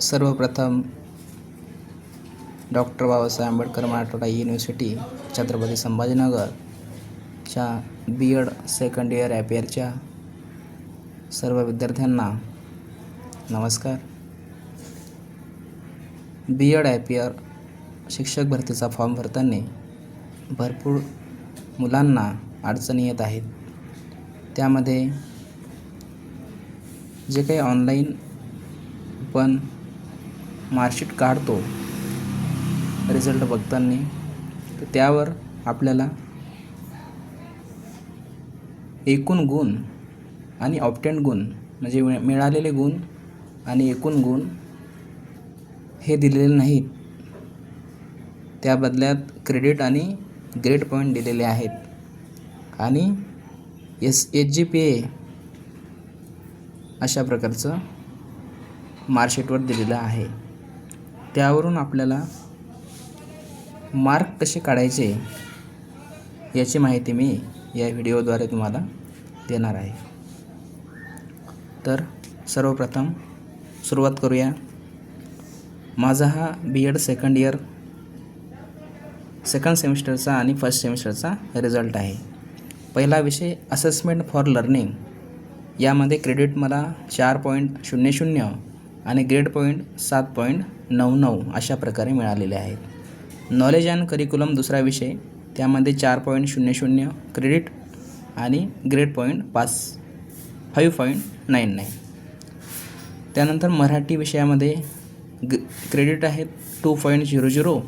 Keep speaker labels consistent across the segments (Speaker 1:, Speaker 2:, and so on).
Speaker 1: सर्वप्रथम doctor Babasaheb Ambedkar Marathwada university Chhatrapati संभाजीनगरच्या B Ed second year ॲपियरच्या सर्व विद्यार्थ्यांना नमस्कार. बी एड ॲपियर शिक्षक भरतीचा फॉर्म भरताना भरपूर मुलांना अडचणी येत आहेत. त्यामध्ये जे काही ऑनलाईन पण मार्कशीट काढतो. रिझल्ट बघताना. तर त्यावर आपल्याला एकूण गुण आणि ऑप्टेंट गुण म्हणजे मिळालेले गुण आणि एकूण गुण हे दिलेले नाहीत. त्या बदल्यात क्रेडिट आणि ग्रेड पॉईंट दिलेले आहेत. आणि S H G P A अशा प्रकारचं मार्कशीटवर दिलेलं आहे. त्यावरून आपल्याला मार्क कसे काढायचे याची माहिती मी या व्हिडिओद्वारे तुम्हाला देणार आहे. तर सर्वप्रथम सुरुवात करूया. माझा हा B Ed second year second सेमिस्टरचा आणि फर्स्ट सेमिस्टरचा रिझल्ट आहे. पहिला विषय असेसमेंट फॉर लर्निंग यामध्ये क्रेडिट मला चार पॉईंट शून्य शून्य आणि ग्रेड पॉईंट सात पॉईंट नऊ नऊ अशा प्रकारे मिळालेले आहेत. नॉलेज अँड करिक्युलम दुसरा विषय. त्यामध्ये चार पॉईंट शून्य शून्य क्रेडिट आणि ग्रेड पॉईंट पाच फाईव्ह पॉईंट नाईन नाईन. त्यानंतर मराठी विषयामध्ये ग क्रेडिट आहेत टू पॉईंट झिरो झिरो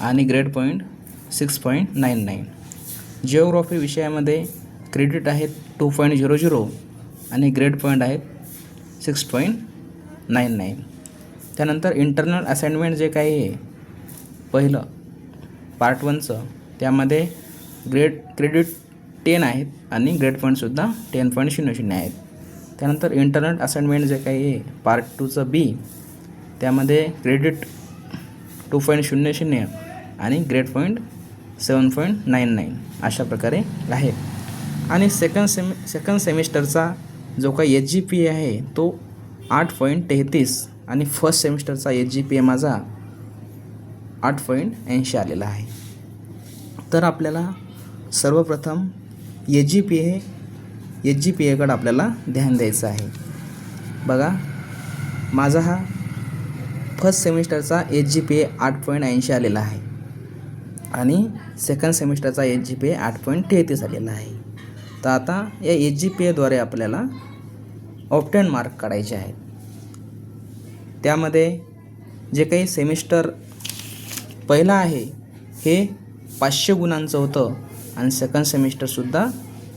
Speaker 1: आणि grade point six point nine nine. Geography विषयामध्ये क्रेडिट आहेत टू पॉईंट झिरो झिरो आणि ग्रेड पॉईंट आहेत सिक्स पॉईंट नाईन नाईन त्यानंतर इंटरनल असाइनमेंट जे काही आहे पहिलं पार्ट वनचं त्यामध्ये ग्रेड क्रेडिट टेन आहेत आणि ग्रेड पॉईंटसुद्धा टेन पॉईंट शून्य शून्य आहेत. त्यानंतर इंटरनल असाइनमेंट जे काही आहे पार्ट टूचं बी त्यामध्ये क्रेडिट टू पॉईंट शून्य शून्य आणि grade point seven point nine nine अशा प्रकारे आहे. आणि सेकंड सेमि सेकंड सेमिस्टरचा जो काही एच जी पी आहे तो आठ पॉईंट तेहतीस आणि फर्स्ट सेमिस्टरचा एच जी पी ए माझा आठ पॉईंट ऐंशी आलेला आहे. तर आपल्याला सर्वप्रथम H G P A H G P एकडं आपल्याला ध्यान द्यायचं आहे. बघा माझा हा फर्स्ट सेमिस्टरचा एच जी पी ए आठ पॉईंट ऐंशी आलेला आहे. आणि सेकंड सेमिस्टरचा एच जी पी ए आठ पॉईंट तेहतीस आलेला आहे. तर आता या एच जी पी एद्वारे आपल्याला ऑप्टन मार्क काढायचे आहेत. त्यामध्ये जे काही सेमिस्टर पहिला आहे हे पाचशे गुणांचं होतं आणि सेकंड सेमिस्टरसुद्धा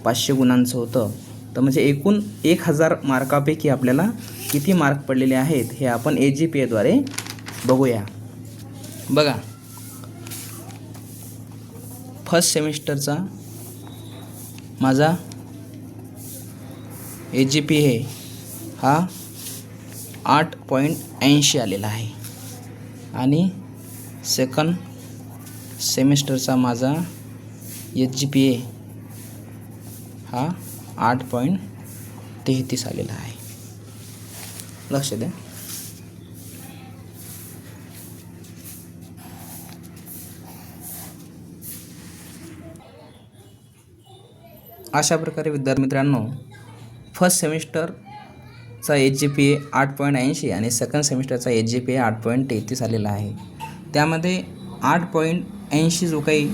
Speaker 1: पाचशे गुणांचं होतं. तर म्हणजे एकूण एक हजार मार्कापैकी आपल्याला किती मार्क पडलेले आहेत हे आपण ए जी पी एद्वारे बघूया. बघा. फर्स्ट सेमिस्टरचा माझा ए जी पी हे हा आठ पॉईंट ऐंशी आलेला आहे. आणि सेकंड सेमिस्टरचा माझा एच जी पी ए हा आठ पॉईंट तेहतीस आलेला आहे. लक्ष द्या. अशा प्रकारे विद्यार्थी मित्रांनो फर्स्ट चा एच जी पी ए आठ पॉईंट ऐंशी आणि सेकंड सेमिस्टरचा एच जी पी ए आठ पॉईंट तेहतीस आलेला आहे. त्यामध्ये आठ पॉईंट ऐंशी जो काही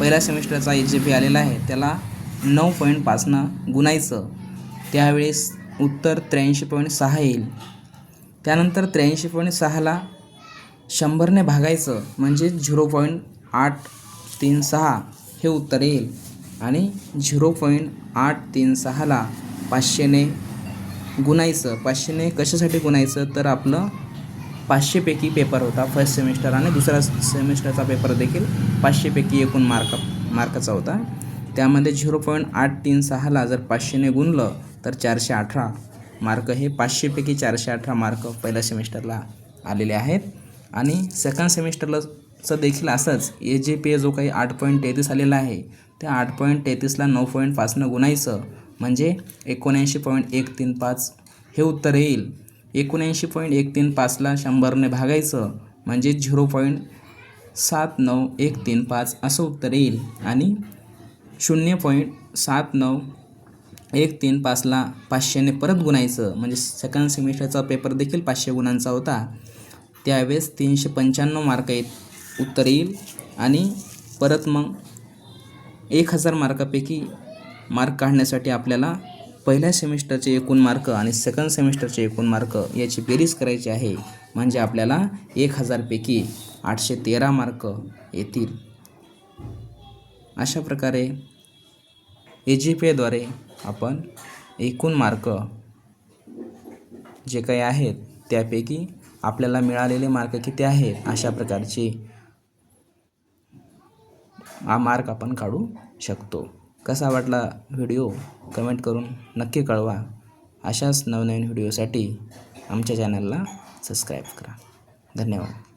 Speaker 1: पहिल्या सेमिस्टरचा एच जी पी आलेला आहे त्याला नऊ पॉईंट पाचनं गुणायचं. त्यावेळेस उत्तर त्र्याऐंशी पॉईंट सहा येईल. त्यानंतर त्र्याऐंशी पॉईंट सहाला शंभरने भागायचं म्हणजे झिरो पॉईंट आठ तीन सहा हे उत्तर येईल. आणि झिरो पॉईंट आठ तीन सहाला पाचशेने गुणायचं. पाचशेने कशासाठी गुणायचं? तर आपलं पाचशेपैकी पेपर होता फर्स्ट सेमिस्टर आणि दुसरा सेमिस्टरचा पेपर देखील पाचशेपैकी एकूण मार्क मार्काचा होता. त्यामध्ये झिरो पॉईंट आठ तीन सहाला जर पाचशेने गुणलं तर चारशे अठरा मार्क हे पाचशेपैकी चारशे अठरा मार्क पहिल्या सेमिस्टरला आलेले आहेत. आणि सेकंड सेमिस्टरलाचं देखील असंच. ए जे पी ए जो काही आठ पॉईंट तेहतीस आलेला आहे त्या आठ पॉईंट तेहतीसला नऊ पॉईंट पाचनं गुणायचं. म्हणजे एकोणऐंशी पॉईंट एक तीन पाच हे उत्तर येईल. एकोणऐंशी पॉईंट एक तीन पाचला शंभरने भागायचं म्हणजे झिरो पॉईंट सात नऊ एक तीन पाच असं उत्तर येईल. आणि शून्य पॉईंट सात नऊ एक तीन पाचला पाचशेने परत गुणायचं म्हणजे सेकंड सेमिस्टरचा पेपर देखील पाचशे गुणांचा होता. त्यावेळेस तीनशे पंच्याण्णव मार्क येत उत्तर येईल. आणि परत मग एक हजार मार्कापैकी मार्क काढण्यासाठी आपल्याला पहिल्या सेमिस्टरचे एकूण मार्क आणि सेकंड सेमिस्टरचे एकूण मार्क याची बेरीज करायची आहे. म्हणजे आपल्याला एक हजारपैकी आठशे तेरा मार्क येतील. अशा प्रकारे ए जी पी एद्वारे आपण एकूण मार्क जे काही आहेत त्यापैकी आपल्याला मिळालेले मार्क किती आहेत अशा प्रकारचे हा मार्क आपण काढू शकतो. कसा वाटला व्हिडिओ कमेंट करून नक्की कळवा. अशाच नवनवीन व्हिडिओसाठी आमच्या चॅनलला सबस्क्राईब करा. धन्यवाद.